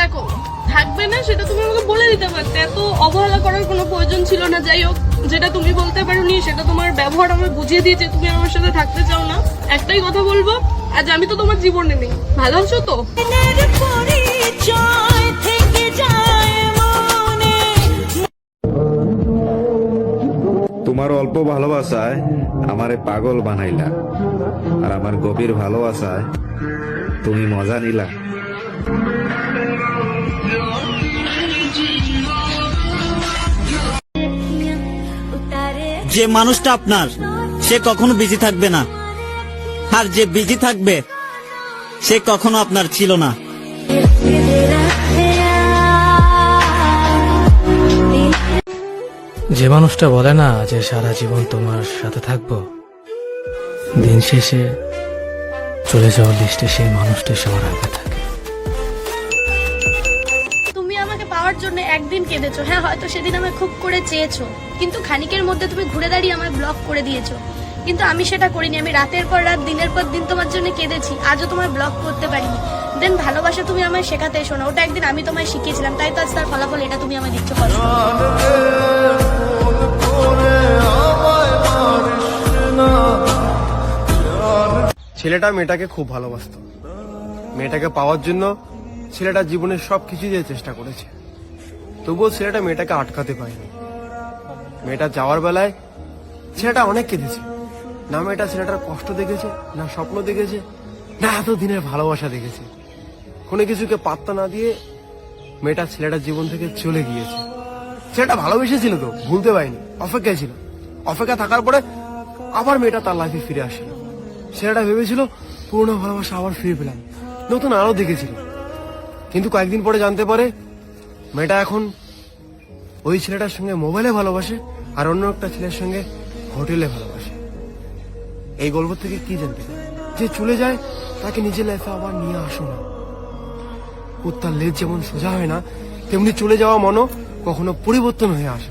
দেখো থাকবে না সেটা তুমি আমাকে বলে দিতে পারতে। এত অবহেলা করার কোনো প্রয়োজন ছিল না। যাই হোক যেটা তুমি বলতে পারোনি সেটা তোমার ব্যবহার আমায় বুঝিয়ে দিয়েছে। তুমি আমার সাথে থাকতে চাও না। একটাই কথা বলব আজ আমি তো তোমার জীবনে নেই। ভালো আছো তো? তোমার অল্প ভালোবাসায় আমারে পাগল বানাইলা। আর আমার গভীর ভালোবাসায় তুমি মজা নিলা। যে মানুষটা আপনার, সে কখনো বিজি থাকবে না। আর যে বিজি থাকবে, সে কখনো আপনার ছিল না। যে মানুষটা বলে না যে সারা জীবন তোমার সাথে থাকব, দিন শেষে চলে যাওয়ার লিস্টে সেই মানুষটা সবার আগে থাকে। জন্য একদিন কেঁদেছো। হ্যাঁ হয়তো সেদিন আমায় খুব করে চেয়েছো। কিন্তু খানিকের মধ্যে তুমি ঘুরে দাঁড়িয়ে আমায় ব্লক করে দিয়েছ। কিন্তু আমি সেটা করিনি। আমি রাতের পর রাত, দিনের পর দিন তোমার জন্য কেঁদেছি। আজও তোমায় ব্লক করতে পারিনি। দেন ভালোবাসা তুমি আমায় শেখাতে এসো না। ওটা একদিন আমি তোমায় শিখিয়েছিলাম। তাই তো আজ তার ফলাফল এটা তুমি আমায় দিচ্ছ। ছেলেটা মেয়েটাকে খুব ভালোবাসতো। মেয়েটাকে পাওয়ার জন্য ছেলেটা জীবনের সব কিছু দিয়ে চেষ্টা করেছে। তবুও ছেলেটা মেয়েটাকে আটকাতে পারেনি। মেয়েটা যাওয়ার বেলায় ছেলেটা অনেক কেঁদেছে। না মেয়েটা ছেলেটার কষ্ট দেখেছে, না স্বপ্ন দেখেছে, না এত দিনের ভালোবাসা দেখেছে। কোনো কিছুকে পাত্তা না দিয়ে মেয়েটা ছেলেটার জীবন থেকে চলে গিয়েছে। ছেলেটা ভালোবেসেছিল তো, ভুলতে পারিনি, অপেক্ষায় ছিল। অপেক্ষা থাকার পরে আবার মেয়েটা তার লাইফে ফিরে আসলো ছেলেটা ভেবেছিল, পুরনো ভালোবাসা আবার ফিরে পেলাম। নতুন আরও দেখেছিল। কিন্তু কয়েকদিন পরে জানতে পারে মেয়েটা এখন ওই ছেলেটার সঙ্গে মোবাইলে ভালোবাসে আর অন্য একটা ছেলের সঙ্গে হোটেলে ভালোবাসে এই গল্প থেকে কি জানতে? যে চলে যায়, তাকে নিজের লাইফে আবার নিয়ে আসো না কুত্তার লেজ যেমন সোজা হয় না, তেমনি চলে যাওয়া মনও কখনো পরিবর্তন হয়ে আসে।